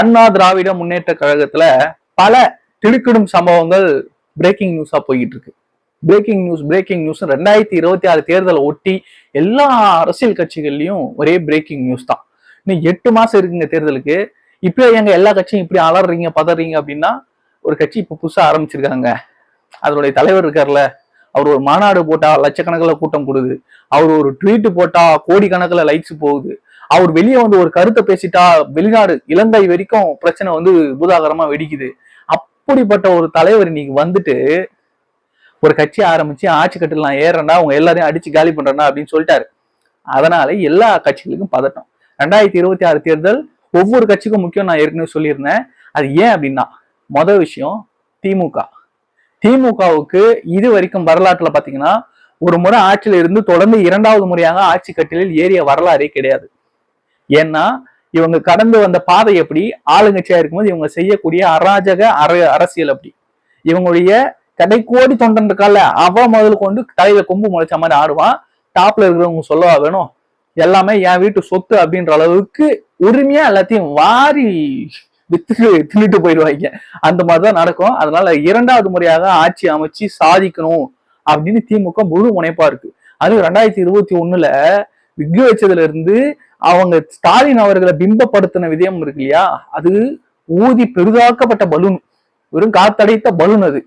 அண்ணா திராவிட முன்னேற்ற கழகத்துல பல திடுக்கிடும் சம்பவங்கள் பிரேக்கிங் நியூஸா போய்கிட்டு இருக்கு. பிரேக்கிங் நியூஸ் பிரேக்கிங் நியூஸ் ரெண்டாயிரத்தி இருபத்தி ஆறு தேர்தலை ஒட்டி எல்லா அரசியல் கட்சிகள்லயும் ஒரே பிரேக்கிங் நியூஸ் தான். இன்னும் எட்டு மாசம் இருக்குங்க தேர்தலுக்கு. இப்போ எங்க எல்லா கட்சியும் இப்படி அலறீங்க பதறீங்க அப்படின்னா ஒரு கட்சி இப்போ புதுசா ஆரம்பிச்சிருக்காங்க. அதனுடைய தலைவர் இருக்கார்ல அவர் ஒரு மாநாடு போட்டா லட்சக்கணக்கில் கூட்டம் கொடுது. அவர் ஒரு ட்வீட் போட்டா கோடிக்கணக்கில் லைக்ஸ் போகுது. அவர் வெளியே வந்து ஒரு கருத்தை பேசிட்டா வெளிநாடு இலங்கை வரைக்கும் பிரச்சனை வந்து பூதாகரமா வெடிக்குது. அப்படிப்பட்ட ஒரு தலைவர் இன்னைக்கு வந்துட்டு ஒரு கட்சி ஆரம்பிச்சு ஆட்சி கட்டில் நான் ஏறேன்டா அவங்க எல்லாரையும் அடிச்சு காலி பண்றேன்டா அப்படின்னு சொல்லிட்டாரு. அதனால எல்லா கட்சிகளுக்கும் பதட்டம். ரெண்டாயிரத்தி இருபத்தி ஆறு தேர்தல் ஒவ்வொரு கட்சிக்கும் முக்கியம் நான் ஏற்கனவே சொல்லியிருந்தேன். அது ஏன் அப்படின்னா மொதல் விஷயம் திமுக. திமுகவுக்கு இது வரைக்கும் வரலாற்றுல பாத்தீங்கன்னா ஒரு முறை ஆட்சியில இருந்து தொடர்ந்து இரண்டாவது முறையாக ஆட்சி கட்டிலில் ஏறிய வரலாறே கிடையாது. ஏன்னா இவங்க கடந்து வந்த பாதை எப்படி? ஆளுங்கட்சியா இருக்கும்போது இவங்க செய்யக்கூடிய அராஜக அர அரசியல் அப்படி. இவங்களுடைய கடைக்கோடி தொண்டன் இருக்கால அவ முதல் கொண்டு தலையில கொம்பு முளைச்ச மாதிரி ஆடுவான். டாப்ல இருக்கிறவங்க சொல்லவா வேணும்? எல்லாமே என் வீட்டு சொத்து அப்படின்ற அளவுக்கு உரிமையா எல்லாத்தையும் வாரி வித்து தின்னுட்டு போயிடுவாங்க. அந்த மாதிரிதான் நடக்கும். அதனால இரண்டாவது முறையாக ஆட்சி அமைச்சு சாதிக்கணும் அப்படின்னு திமுக முழு முனைப்பா இருக்கு. அது ரெண்டாயிரத்தி இருபத்தி ஒண்ணுல விக்கு வச்சதுல இருந்து அவங்க ஸ்டாலின் அவர்களை பிம்பப்படுத்தின விதயம் இருக்கு இல்லையா? அது ஊதி பெரிதாக்கப்பட்ட பலூன். வெறும் காத்தடைத்த பலூன் அது.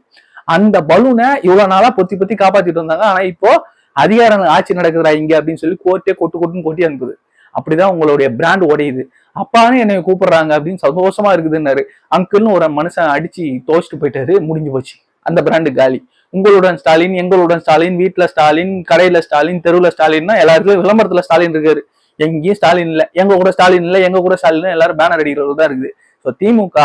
அந்த பலூனை இவ்வளவு நாளா பொத்தி பொத்தி காப்பாத்திட்டு வந்தாங்க. ஆனா இப்போ அதிகாரம் ஆட்சி நடக்குதுடா இங்க அப்படின்னு சொல்லி கோர்ட்டே கொட்டு கொட்டுன்னு கொட்டி அனுப்புது. அப்படிதான் உங்களுடைய பிராண்ட் உடையுது. அப்பான்னு என்னை கூப்பிடுறாங்க அப்படின்னு சந்தோஷமா இருக்குதுன்னாரு. அங்கிள்னு ஒரு மனுஷன் அடிச்சு தோச்சிட்டு போயிட்டாரு. முடிஞ்சு போச்சு. அந்த பிராண்டு காலி. உங்களுடன் ஸ்டாலின் எங்களுடன் ஸ்டாலின் வீட்டுல ஸ்டாலின் கடையில ஸ்டாலின் தெருவுல ஸ்டாலின்னா எல்லாருக்கும் விளம்பரத்துல ஸ்டாலின் இருக்காரு. எங்கேயும் ஸ்டாலின் இல்லை. எங்க கூட ஸ்டாலின் இல்லை எங்க கூட ஸ்டாலின் எல்லாரும் பேனர் அடிக்கிறது தான் இருக்குது. ஸோ திமுக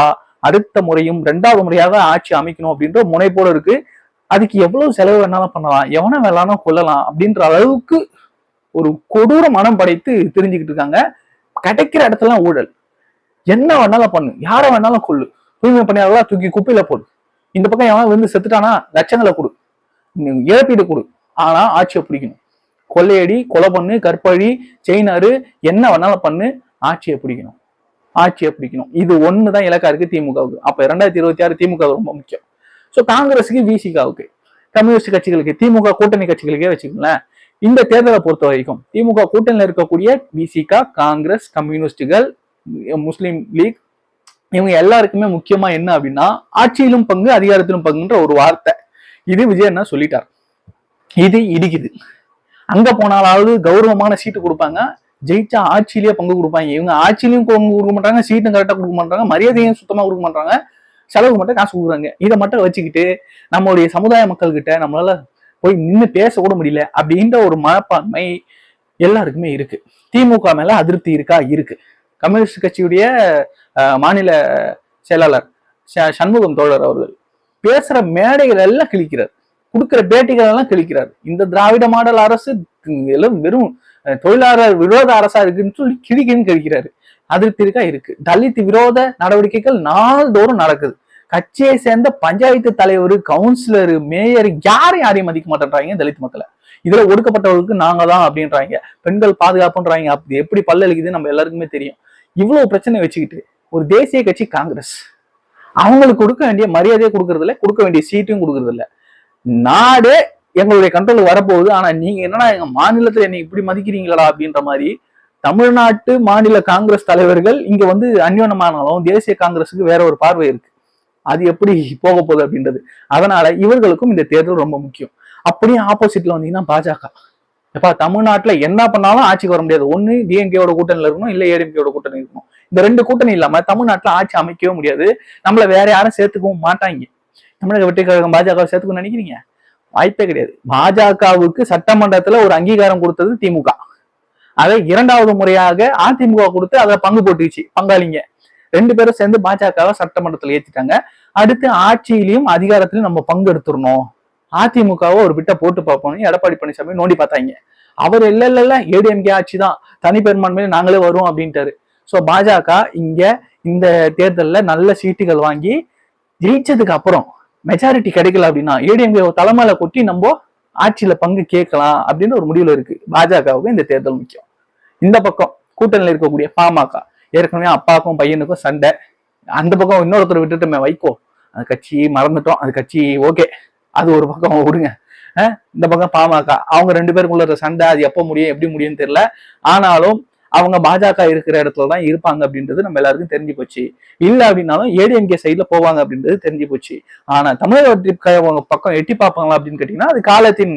அடுத்த முறையும் ரெண்டாவது முறையாக ஆட்சி அமைக்கணும் அப்படின்ற முனைப்போடு இருக்கு. அதுக்கு எவ்வளவு செலவு வேணாலும் பண்ணலாம் எவனை வேணாலும் கொல்லலாம் அப்படின்ற அளவுக்கு ஒரு கொடூர மனம் படைத்து தெரிஞ்சுக்கிட்டு இருக்காங்க. கிடைக்கிற இடத்துல ஊழல். என்ன வேணாலும் பண்ணு யாரை வேணாலும் கொள்ளு தூய்மை பணியாளர்களா தூக்கி குப்பையில போடு. இந்த பக்கம் எவன் வந்து செத்துட்டானா லட்சங்களை கொடு. இழப்பீடு கொடு. ஆனா ஆட்சியை பிடிக்கணும். கொள்ளையடி கொலை பண்ணு கற்பழி செயினாரு என்ன வேணாலும் பண்ணு ஆட்சியை பிடிக்கணும். ஆட்சியை பிடிக்கணும். இது ஒண்ணுதான் இலக்கா இருக்கு திமுகவுக்கு. அப்ப ரெண்டாயிரத்தி இருபத்தி ஆறு திமுக ரொம்ப முக்கியம். ஸோ காங்கிரஸுக்கு விசிகாவுக்கு கம்யூனிஸ்ட் கட்சிகளுக்கு திமுக கூட்டணி கட்சிகளுக்கே வச்சுக்கோங்களேன். இந்த தேர்தலை பொறுத்த வரைக்கும் திமுக கூட்டணியில் இருக்கக்கூடிய விசிகா காங்கிரஸ் கம்யூனிஸ்டுகள் முஸ்லீம் லீக் இவங்க எல்லாருக்குமே முக்கியமா என்ன அப்படின்னா ஆட்சியிலும் பங்கு அதிகாரத்திலும் பங்குன்ற ஒரு வார்த்தை. இது விஜய் என்ன சொல்லிட்டார். இது இடிக்குது. அங்க போனாலாவது கௌரவமான சீட்டு கொடுப்பாங்க. ஜெயிச்சா ஆட்சியிலேயே பங்கு கொடுப்பாங்க. இவங்க ஆட்சியிலையும் பங்கு கொடுக்க மாட்டாங்க சீட்டும் கரெக்டாக கொடுக்க மாட்டாங்க மரியாதையும் சுத்தமாக கொடுக்க மாட்டாங்க. செலவு மட்டும் காசு கொடுக்குறாங்க. இதை மட்டும் வச்சுக்கிட்டு நம்மளுடைய சமுதாய மக்கள்கிட்ட நம்மளால போய் நின்று பேச கூட முடியல அப்படின்ற ஒரு மனப்பான்மை எல்லாருக்குமே இருக்கு. திமுக மேல அதிருப்தி இருக்கா? இருக்கு. கம்யூனிஸ்ட் கட்சியுடைய மாநில செயலாளர் ச- சண்முகம் தோழர் அவர்கள் பேசுற மேடைகள் எல்லாம் கிழிக்கிறார். கொடுக்கிற பேட்டிகள் எல்லாம் கிழிக்கிறார் இந்த திராவிட மாடல் அரசு எல்லாம் வெறும் தொழிலாளர் விரோத அரசா இருக்குன்னு சொல்லி கிழிக்கின்னு கிழிக்கிறாரு அதிருப்திருக்கா இருக்கு. தலித் விரோத நடவடிக்கைகள் நாள்தோறும் நடக்குது. கட்சியை சேர்ந்த பஞ்சாயத்து தலைவர் கவுன்சிலர் மேயர் யாரும் யாரையும் மதிக்க மாட்டேன்றாங்க தலித் மக்களை. இதுல ஒடுக்கப்பட்டவர்களுக்கு நாங்க தான் அப்படின்றாங்க. பெண்கள் பாதுகாப்புன்றாங்க. அப்படி எப்படி பல்லளிக்குது நம்ம எல்லாருக்குமே தெரியும். இவ்வளவு பிரச்சனை வச்சுக்கிட்டு ஒரு தேசிய கட்சி காங்கிரஸ். அவங்களுக்கு கொடுக்க வேண்டிய மரியாதையை கொடுக்கறதில்ல கொடுக்க வேண்டிய சீட்டும் கொடுக்கறதில்ல. நாடே எங்களுடைய கண்ட்ரோல் வரப்போகுது. ஆனா நீங்க என்னன்னா எங்க மாநிலத்துல என்னை இப்படி மதிக்கிறீங்களா அப்படின்ற மாதிரி தமிழ்நாட்டு மாநில காங்கிரஸ் தலைவர்கள் இங்க வந்து அந்யோனமானாலும் தேசிய காங்கிரஸுக்கு வேற ஒரு பார்வை இருக்கு. அது எப்படி போக போகுது அப்படின்றது. அதனால இவர்களுக்கும் இந்த தேர்தல் ரொம்ப முக்கியம். அப்படியே ஆப்போசிட்ல வந்தீங்கன்னா பாஜக. எப்பா தமிழ்நாட்டுல என்ன பண்ணாலும் ஆட்சிக்கு வர முடியாது. ஒண்ணு டிஎம்கேவோட கூட்டணியில இருக்கணும் இல்ல ஏடிஎம்கேவோட கூட்டணி இருக்கணும். இந்த ரெண்டு கூட்டணி இல்லாம தமிழ்நாட்டுல ஆட்சி அமைக்கவே முடியாது. நம்மள வேற யாரும் சேர்த்துக்கவும் மாட்டாங்க. தமிழக வெற்றி கழகம் பாஜக சேர்த்துக்கணும்னு நினைக்கிறீங்க? வாய்ப்பே கிடையாது. பாஜகவுக்கு சட்டமன்றத்துல ஒரு அங்கீகாரம் கொடுத்தது திமுக. அதை இரண்டாவது முறையாக அதிமுக கொடுத்து அதை பங்கு போட்டுச்சு பங்காளிங்க. ரெண்டு பேரும் சேர்ந்து பாஜகவை சட்டமன்றத்தில் ஏற்றிட்டாங்க அடுத்து ஆட்சியிலையும் அதிகாரத்திலையும் நம்ம பங்கு எடுத்துடணும். அதிமுகவை ஒரு விட்ட போட்டு பார்ப்போம்னு எடப்பாடி பழனிசாமி நோண்டி பார்த்தாங்க. அவர் இல்ல இல்ல இல்ல ஏடிஎம்கே ஆட்சி தான். தனி பெரும்பான்மையில நாங்களே வருவோம் அப்படின்ட்டாரு. ஸோ பாஜக இங்க இந்த தேர்தலில் நல்ல சீட்டுகள் வாங்கி ஜெயிச்சதுக்கு அப்புறம் மெஜாரிட்டி கிடைக்கல அப்படின்னா ஏடிஎம்கே தலைமையில கொட்டி நம்ம ஆட்சியில பங்கு கேட்கலாம் அப்படின்னு ஒரு முடிவுல இருக்கு. பாஜகவுக்கு இந்த தேர்தல் முக்கியம். இந்த பக்கம் கூட்டணியில் இருக்கக்கூடிய பாமக ஏற்கனவே அப்பாவுக்கும் பையனுக்கும் சண்டை. அந்த பக்கம் இன்னொருத்தர் விட்டுட்டுமே வைக்கோ அந்த கட்சி மறந்துட்டோம். அந்த கட்சி ஓகே. அது ஒரு பக்கம் விடுங்க. இந்த பக்கம் பாமக. அவங்க ரெண்டு பேருக்குள்ள சண்டை அது எப்போ முடியும் எப்படி முடியும்னு தெரியல. ஆனாலும் அவங்க பாஜக இருக்கிற இடத்துல தான் இருப்பாங்க அப்படின்றது நம்ம எல்லாருக்கும் தெரிஞ்சு போச்சு. இல்ல அப்படின்னாலும் ஏடிஎம்கே சைட்ல போவாங்க அப்படின்றது தெரிஞ்சு போச்சு. ஆனா தமிழக வெற்றி பக்கம் எட்டி பார்ப்பாங்களா அப்படின்னு கேட்டீங்கன்னா அது காலத்தின்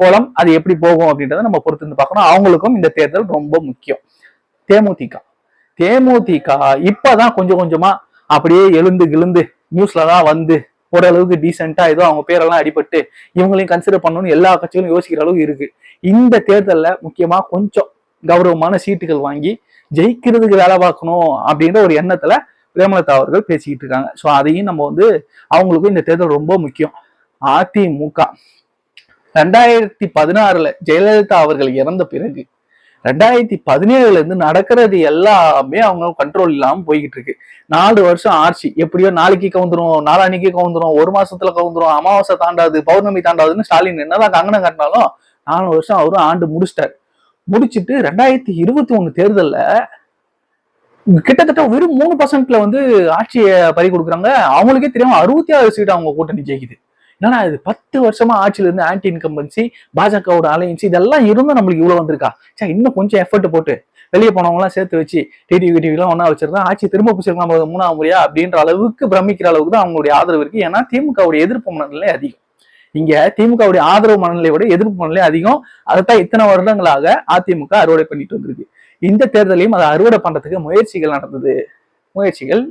கோலம் அது எப்படி போகும் அப்படின்றத நம்ம பொறுத்து இருந்து பார்க்கணும். அவங்களுக்கும் இந்த தேர்தல் ரொம்ப முக்கியம். தேமுதிக. தேமுதிக இப்பதான் கொஞ்சம் கொஞ்சமா அப்படியே எழுந்து கிழுந்து நியூஸ்ல தான் வந்து ஓரளவுக்கு டீசெண்டா ஏதோ அவங்க பேரெல்லாம் அடிபட்டு இவங்களையும் கன்சிடர் பண்ணணும்னு எல்லா கட்சிகளும் யோசிக்கிற அளவுக்கு இருக்கு. இந்த தேர்தலில் முக்கியமா கொஞ்சம் கௌரவமான சீட்டுகள் வாங்கி ஜெயிக்கிறதுக்கு வேலை பார்க்கணும் அப்படின்ற ஒரு எண்ணத்துல பிரேமலதா அவர்கள் பேசிக்கிட்டு இருக்காங்க. ஸோ அதையும் நம்ம வந்து அவங்களுக்கும் இந்த தேர்தல் ரொம்ப முக்கியம். அதிமுக ரெண்டாயிரத்தி பதினாறுல ஜெயலலிதா அவர்கள் இறந்த பிறகு ரெண்டாயிரத்தி பதினேழுல இருந்து நடக்கிறது எல்லாமே அவங்க கண்ட்ரோல் இல்லாம போய்கிட்டு இருக்கு. நாலு வருஷம் ஆட்சி. எப்படியோ நாளைக்கு கவுந்துரும் நாளான்னைக்கு கவுந்துரும் ஒரு மாசத்துல கவுந்துரும் அமாவாசை தாண்டாது பௌர்ணமி தாண்டாதுன்னு ஸ்டாலின் என்னதான் கங்கணம் கட்டினாலும் நாலு வருஷம் அவரும் ஆண்டு முடிச்சிட்டாரு. முடிச்சிட்டு ரெண்டாயிரத்தி இருபத்தி ஒண்ணு தேர்தல்ல கிட்டத்தட்ட வெறும் மூணு பர்சன்ட்ல வந்து ஆட்சியை பறி கொடுக்குறாங்க. அவங்களுக்கே தெரியாம அறுபத்தி ஆறு சீட் அவங்க கூட்டணி ஜெயிக்குது. என்னன்னா இது? பத்து வருஷமா ஆட்சியில இருந்து ஆன்டி இன்கம்பன்சி பாஜகவோட அலையன்சி இதெல்லாம் இருந்தும் நம்மளுக்கு இவ்வளவு வந்திருக்கா? சே இன்னும் கொஞ்சம் எஃபர்ட் போட்டு வெளியே போனவங்களாம் சேர்த்து வச்சு டிடிவி டிவி எல்லாம் ஒன்னா வச்சிருந்தா ஆட்சி திரும்ப பிடிச்சிருக்கலாம் மூணாவது முறையா? அப்படின்ற அளவுக்கு பிரமிக்கிற அளவுக்கு தான் அவங்களுடைய ஆதரவு இருக்கு. ஏன்னா திமுகவுடைய எதிர்ப்பு மனநிலை அதிகம். இங்க திமுகவுடைய ஆதரவு மனநிலை விட எதிர்ப்பு மனநிலை அதிகம். அதைத்தான் இத்தனை வருடங்களாக அதிமுக அறுவடை பண்ணிட்டு வந்திருக்கு. இந்த தேர்தலையும் அதை அறுவடை பண்றதுக்கு முயற்சிகள் நடந்தது. முயற்சிகள்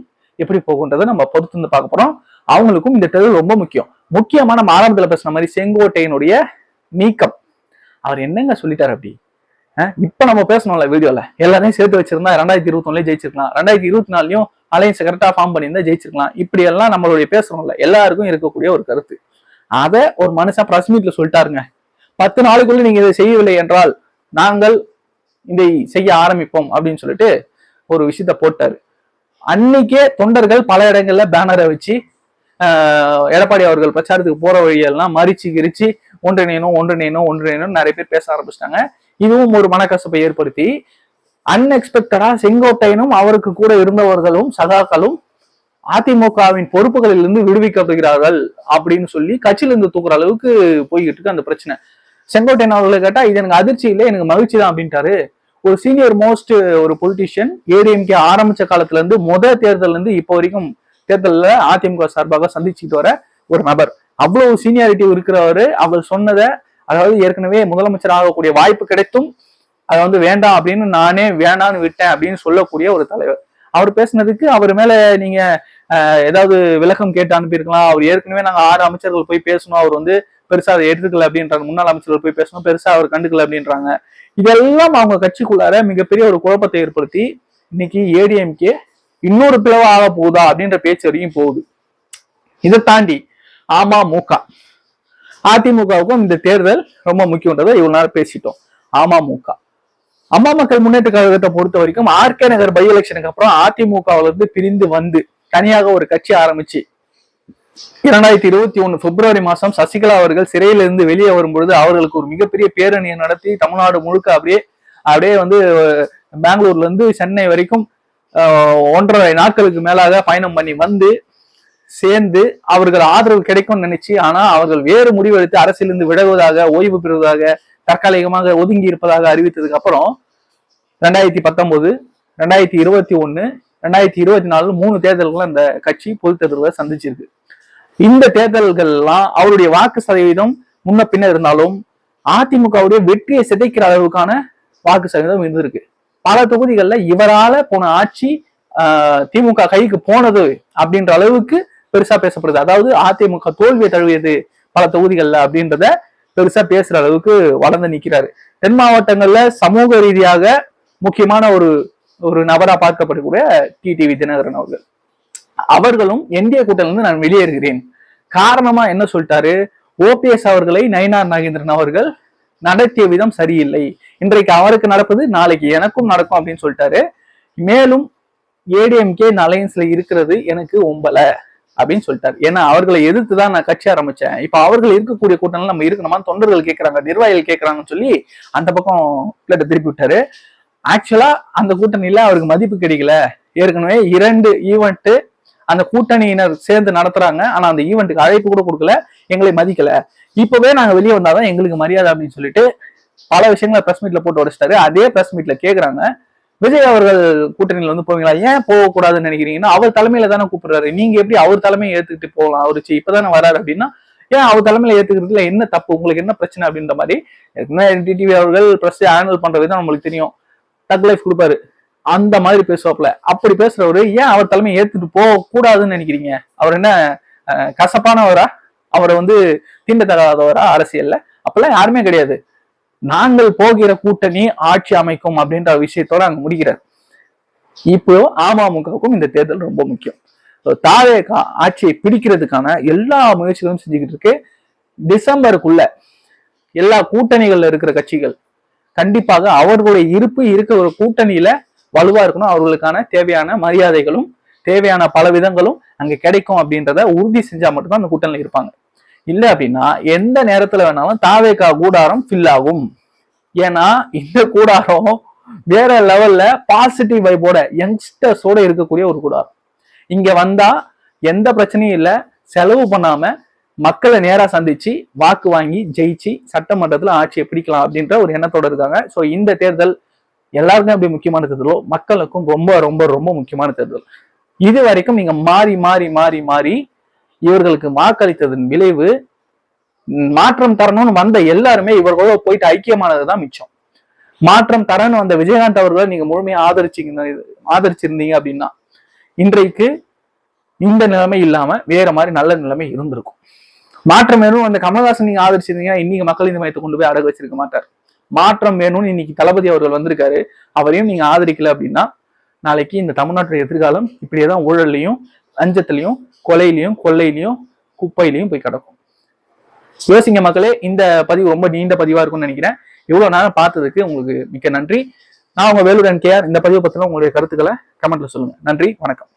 எப்படி போகுன்றதை நம்ம பொறுத்து வந்து பார்க்க போறோம். அவங்களுக்கும் இந்த தேர்தல் ரொம்ப முக்கியம். முக்கியமா நம்ம ஆரம்பத்தில் பேசுன மாதிரி செங்கோட்டையினுடைய நீக்கம். அவர் என்னங்க சொல்லிட்டார் அப்படி? இப்ப நம்ம பேசணும்ல வீடியோல. எல்லாரையும் சேர்த்து வச்சிருந்தா ரெண்டாயிரத்தி இருபத்தி ஒண்ணுல ஜெயிச்சிருக்கலாம். ரெண்டாயிரத்தி இருபத்தி நாலுலயும் அலையன்ஸ் கரெக்டா ஃபார்ம் பண்ணியிருந்தா ஜெயிச்சிருக்கலாம். இப்படி எல்லாம் நம்மளுடைய பேசணும்ல எல்லாருக்கும் இருக்கக்கூடிய ஒரு கருத்து. அதை ஒரு மனுஷன் பிரஸ் மீட்ல சொல்லிட்டாருங்க. பத்து நாளுக்குள்ள நீங்க இதை செய்யவில்லை என்றால் நாங்கள் இதை செய்ய ஆரம்பிப்போம் அப்படின்னு சொல்லிட்டு ஒரு விஷயத்த போட்டாரு. அன்னைக்கே தொண்டர்கள் பல இடங்கள்ல பேனரை வச்சு எடப்பாடி அவர்கள் பிரச்சாரத்துக்கு போற வழியெல்லாம் மறிச்சு கிரிச்சு ஒன்றிணையணும் ஒன்றிணையணும் ஒன்றிணையணும் நிறைய பேர் பேச ஆரம்பிச்சிட்டாங்க. இதுவும் ஒரு மனக்கசப்பை ஏற்படுத்தி அன்எக்ஸ்பெக்டடா செங்கோட்டையனும் அவருக்கு கூட இருந்தவர்களும் சகாக்களும் அதிமுகவின் பொறுப்புகளில் இருந்து விடுவிக்கப்படுகிறார்கள் அப்படின்னு சொல்லி கட்சியில இருந்து தூக்குற அளவுக்கு போய்கிட்டு இருக்கு அந்த பிரச்சனை. செங்கோட்டையன் அவர்களை கேட்டா இது எனக்கு அதிர்ச்சி இல்லை எனக்கு மகிழ்ச்சி தான் அப்படின்ட்டாரு. ஒரு சீனியர் மோஸ்ட் ஒரு பொலிட்டிஷியன் ஏடிஎம்கே ஆரம்பிச்ச காலத்துல இருந்து முத தேர்தல் இருந்து இப்போ வரைக்கும் தேர்தலில் அதிமுக சார்பாக சந்திச்சுட்டு வர ஒரு நபர். அவ்வளவு சீனியாரிட்டி இருக்கிறவரு அவர் சொன்னதை அதாவது ஏற்கனவே முதலமைச்சர் ஆகக்கூடிய வாய்ப்பு கிடைத்தும் அதை வந்து வேண்டாம் அப்படின்னு நானே வேணான்னு விட்டேன் அப்படின்னு சொல்லக்கூடிய ஒரு தலைவர். அவர் பேசுனதுக்கு அவர் மேல நீங்க ஏதாவது விளக்கம் கேட்டு அனுப்பியிருக்கலாம். அவர் ஏற்கனவே நாங்க ஆறு அமைச்சர்கள் போய் பேசணும். அவர் வந்து பெருசா அதை எடுத்துக்கல அப்படின்றாங்க. முன்னாள் அமைச்சர்கள் போய் பேசணும். பெருசா அவர் கண்டுக்கல அப்படின்றாங்க. இதெல்லாம் அவங்க கட்சிக்குள்ளார மிகப்பெரிய ஒரு குழப்பத்தை ஏற்படுத்தி இன்னைக்கு ஏடிஎம்கே இன்னொரு பிளவா ஆக போகுதா அப்படின்ற பேச்சு வரையும் போகுது. இதை தாண்டி அமமுக அதிமுகவுக்கும் இந்த தேர்தல் ரொம்ப முக்கியன்றதை இவ்வளவு நேரம் பேசிட்டோம். அமமுக. அம்மா மக்கள் முன்னேற்ற கழகத்தை பொறுத்த வரைக்கும் ஆர்கே நகர் பை எலெக்ஷனுக்கு அப்புறம் அதிமுகவில இருந்து பிரிந்து வந்து தனியாக ஒரு கட்சி ஆரம்பிச்சு. இரண்டாயிரத்தி இருபத்தி ஒண்ணு பிப்ரவரி மாசம் சசிகலா அவர்கள் சிறையில இருந்து வெளியே வரும்பொழுது அவர்களுக்கு ஒரு மிகப்பெரிய பேரணியை நடத்தி தமிழ்நாடு முழுக்க அப்படியே அப்படியே வந்து பெங்களூர்ல இருந்து சென்னை வரைக்கும் ஒன்றரை நாட்களுக்கு மேலாக பயணம் பண்ணி வந்து சேர்ந்து அவர்கள் ஆதரவு கிடைக்கும்னு நினைச்சு ஆனா அவர்கள் வேறு முடிவெடுத்து அரசியலிருந்து விலகுவதாக ஓய்வு பெறுவதாக தற்காலிகமாக ஒதுங்கி இருப்பதாக அறிவித்ததுக்கு அப்புறம் ரெண்டாயிரத்தி பத்தொன்பது ரெண்டாயிரத்தி இருபத்தி ஒண்ணு ரெண்டாயிரத்தி இருபத்தி நாலு மூணு தேர்தல்களை அந்த கட்சி பொது தேர்தல்களை சந்திச்சிருக்கு. இந்த தேர்தல்கள்லாம் அவருடைய வாக்கு சதவீதம் முன்ன பின்ன இருந்தாலும் அதிமுகவுடைய வெற்றியை சிதைக்கிற அளவுக்கான வாக்கு சதவீதம் இருந்திருக்கு. பல தொகுதிகளில் இவரால போன ஆட்சி ஆஹ், திமுக கைக்கு போனது அப்படின்ற அளவுக்கு பெருசா பேசப்படுது. அதாவது அதிமுக தோல்வியை தழுவியது பல தொகுதிகளில் அப்படின்றத பெருசா பேசுற அளவுக்கு வளர்ந்து நிக்கிறாரு. தென் மாவட்டங்கள்ல சமூக ரீதியாக முக்கியமான ஒரு ஒரு நபரா பார்க்கப்படக்கூடிய டி டிவி தினகரன் அவர்கள். அவர்களும் என்டிஏ கூட்டணியிலிருந்து நான் வெளியேறுகிறேன். காரணமா என்ன சொல்லிட்டாரு? ஓபிஎஸ் அவர்களை நயினார் நாகேந்திரன் அவர்கள் நடத்திய விதம் சரியில்லை. இன்றைக்கு அவருக்கு நடப்பது நாளைக்கு எனக்கும் நடக்கும் அப்படின்னு சொல்லிட்டாரு. மேலும் ஏடிஎம்கே அலையன்ஸ்ல இருக்கிறது எனக்கு ஒம்பல அப்படின்னு சொல்லிட்டாரு. ஏன்னா அவர்களை எதிர்த்து தான் நான் கட்சி ஆரம்பிச்சேன். இப்ப அவர்கள் இருக்கக்கூடிய கூட்டங்கள் நம்ம இருக்கணுமா தொண்டர்கள் கேட்கறாங்க நிர்வாகிகள் கேட்கறாங்கன்னு சொல்லி அந்த பக்கம் பிளேட்டை திருப்பி விட்டாரு. ஆக்சுவலா அந்த கூட்டணியில அவருக்கு மதிப்பு கிடைக்கல. ஏற்கனவே இரண்டு ஈவெண்ட்டு அந்த கூட்டணியினர் சேர்ந்து நடத்துறாங்க. ஆனா அந்த ஈவெண்ட்டுக்கு அழைப்பு கூட கொடுக்கல. எங்களை மதிக்கல. இப்பவே நாங்க வெளியே வந்தாதான் எங்களுக்கு மரியாதை அப்படின்னு சொல்லிட்டு பல விஷயங்களை பிரஸ் மீட்ல போட்டு உடைச்சிட்டாரு. அதே பிரஸ் மீட்ல கேக்குறாங்க. விஜய் அவர்கள் கூட்டணியில் வந்து போவீங்களா? ஏன் போகக்கூடாதுன்னு நினைக்கிறீங்கன்னா அவர் தலைமையில தானே கூப்பிடுறாரு. நீங்க எப்படி அவர் தலைமையை ஏத்துக்கிட்டு போகலாம்? அவரு சி, இப்பதானே வராரு அப்படின்னா ஏன் அவர் தலைமையில ஏத்துக்கிறதுல என்ன தப்பு? உங்களுக்கு என்ன பிரச்சனை அப்படின்ற மாதிரி டிடிவி அவர்கள் பிரஸ் ஹேண்டில் பண்ற விதம் நம்மளுக்கு தெரியும். டக் லைஃப் கொடுப்பாரு. அந்த மாதிரி பேசுவாப்ல அப்படி பேசுறவரு ஏன் அவர் தலைமையை ஏத்துட்டு போக கூடாதுன்னு நினைக்கிறீங்க? அவர் என்ன அஹ், கசப்பானவரா? அவரை வந்து தீண்டத்தகாதவரா? அரசியல்ல. அப்பெல்லாம் யாருமே கிடையாது. நாங்கள் போகிற கூட்டணி ஆட்சி அமைக்கும் அப்படின்ற விஷயத்தோட அங்க முடிக்கிறார் இப்போ அமமுகவுக்கும் இந்த தேர்தல் ரொம்ப முக்கியம். So, தாவேகா ஆட்சியை பிடிக்கிறதுக்கான எல்லா முயற்சிகளும் செஞ்சுக்கிட்டு இருக்கு. டிசம்பருக்குள்ள எல்லா கூட்டணிகள்ல இருக்கிற கட்சிகள் கண்டிப்பாக அவர்களுடைய இருப்பு இருக்க ஒரு கூட்டணியில வலுவா இருக்கணும். அவர்களுக்கான தேவையான மரியாதைகளும் தேவையான பல விதங்களும் அங்க கிடைக்கும் அப்படின்றத உறுதி செஞ்சா மட்டும்தான் அந்த கூட்டணியில இருப்பாங்க. இல்ல அப்படின்னா எந்த நேரத்துல வேணாலும் தாவேகா கூடாரம் ஃபில் ஆகும். ஏன்னா இந்த கூடாரம் வேற லெவல்ல பாசிட்டிவ் வைப்போட யங்ஸ்டர்ஸோட இருக்கக்கூடிய ஒரு கூடாரம். இங்க வந்தா எந்த பிரச்சனையும் இல்லை செலவு பண்ணாம மக்களை நேரா சந்திச்சு வாக்கு வாங்கி ஜெயிச்சு சட்டமன்றத்துல ஆட்சியை பிடிக்கலாம் அப்படின்ற ஒரு எண்ணத்தோட இருக்காங்க. சோ இந்த தேர்தல் எல்லாருக்கும் அப்படி முக்கியமான தேர்தலோ மக்களுக்கும் ரொம்ப ரொம்ப ரொம்ப முக்கியமான தேர்தல். இது வரைக்கும் நீங்க மாறி மாறி மாறி மாறி இவர்களுக்கு வாக்களித்ததன் விளைவு மாற்றம் தரணும்னு வந்த எல்லாருமே இவர்களோட போயிட்டு ஐக்கியமானதுதான் மிச்சம். மாற்றம் தரணும் வந்த விஜயகாந்த் அவர்களை நீங்க முழுமையா ஆதரிச்சிங்க ஆதரிச்சிருந்தீங்க அப்படின்னா இன்றைக்கு இந்த நிலைமை இல்லாம வேற மாதிரி நல்ல நிலைமை இருந்திருக்கும். மாற்றம் வேணும் அந்த கமல்ஹாசன் நீங்க ஆதரிச்சிருந்தீங்கன்னா இன்னைக்கு மக்கள் இந்த மையத்தை கொண்டு போய் அடகு வச்சிருக்க மாட்டார். மாற்றம் வேணும்னு இன்னைக்கு தளபதி அவர்கள் வந்திருக்காரு. அவரையும் நீங்க ஆதரிக்கல அப்படின்னா நாளைக்கு இந்த தமிழ்நாட்டுடைய எதிர்காலம் இப்படியேதான் ஊழல்லையும் லஞ்சத்திலையும் கொலையிலையும் கொள்ளையிலையும் குப்பையிலையும் போய் கிடக்கும். யோசிங்க மக்களே இந்த பதிவு ரொம்ப நீண்ட பதிவா இருக்கும்னு நினைக்கிறேன். இவ்வளவு நேரம் பார்த்ததுக்கு உங்களுக்கு மிக்க நன்றி. நான் உங்க வேலுடன் கேஆர் இந்த பதிவை பத்தின உங்களுடைய கருத்துக்களை கமெண்ட்ல சொல்லுங்க. நன்றி வணக்கம்.